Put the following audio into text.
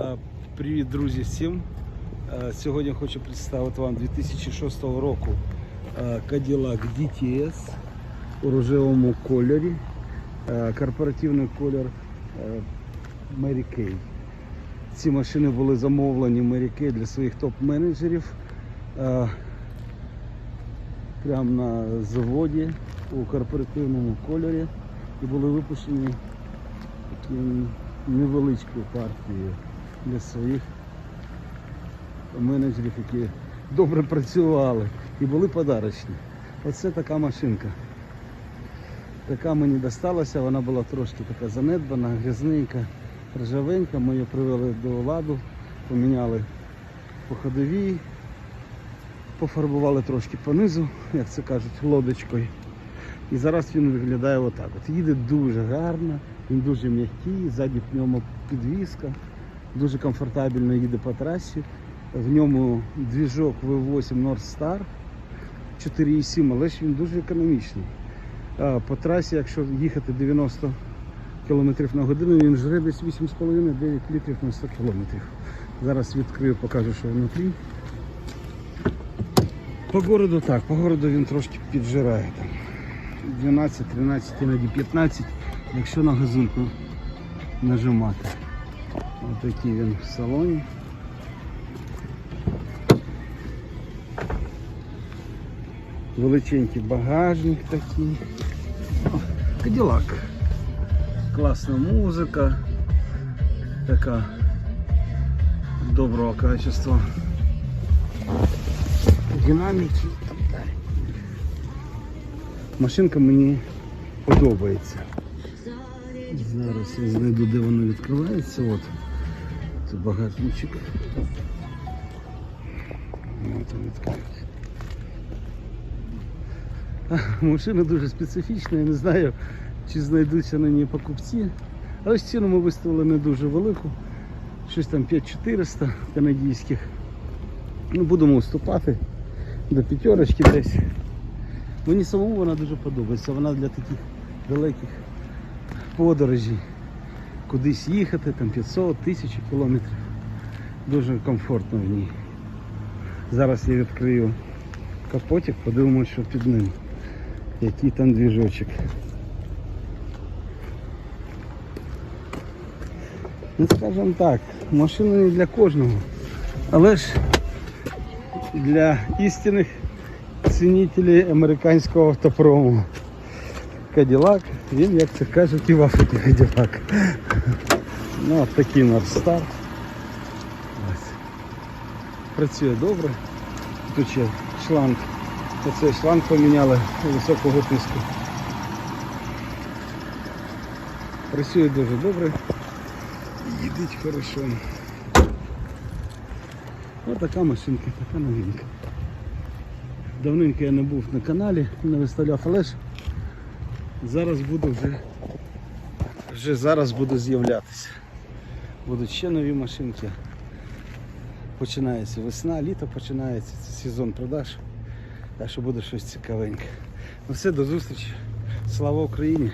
Е, Привіт, друзі, всім. Е, Сьогодні хочу представити вам 2006 року е, Cadillac DTS у рожевому кольорі. Корпоративний колір е, Mary Kay. Ці машини були замовлені Mary Kay для своїх топ-менеджерів прямо на заводі у корпоративному кольорі і були випущені таким невеличкою партією для своїх менеджерів, які добре працювали і були подарочні. Оце така машинка. Така мені досталася, вона була трошки така занедбана, грязненька, ржавенька. Ми її привели до ладу, поміняли по ходовій, пофарбували трошки понизу, як це кажуть, лодочкою. І зараз він виглядає отак. От їде дуже гарно, він дуже м'який, ззаді в ньому підвіска, дуже комфортабельно їде по трасі. В ньому двіжок V8 North Star 4,7, але ж він дуже економічний. По трасі, якщо їхати 90 км на годину, він жре десь 8,5-9 літрів на 100 км. Зараз відкрию, покажу, що внутрі. По городу так, по городу він трошки піджирає там. 12, 13, іноді 15, якщо на газульку нажимати. Ось такий він в салоні. Величенький багажник такий. Каділак. Класна музика. Така доброго качества. Динаміки і так. Машинка мені подобається. Зараз я знайду, де воно відкривається. От. Це багажничок. От він відкривається. Машина дуже специфічна, я не знаю, чи знайдуться на ній покупці. Але ж ціну ми виставили не дуже велику. Щось там 5400 канадійських. Ну, будемо уступати до п'ятерочки десь. Мені самому вона дуже подобається. Вона для таких далеких подорожей. Кудись їхати, там 500 тисяч кілометрів. Дуже комфортно в ній. Зараз я відкрию капотик, подивимося, що під ним. Який там двіжочок. Ну, скажімо так, машина не для кожного. Але ж для істинних цінителів американського автопрому. Каділак, він, як це кажуть, і в Африці Каділак. Ну, от такий Норстар. Ось. Працює добре. Тут ще шланг. Оцей шланг поміняли високого тиску. Працює дуже добре. Їдить хорошо. Ось така машинка, така новинка. Давненько я не був на каналі, не виставляв, але ж зараз буду вже, вже зараз буду з'являтися. Будуть ще нові машинки. Починається весна, літо починається, це сезон продаж. Так що буде щось цікавеньке. Ну все, до зустрічі. Слава Україні!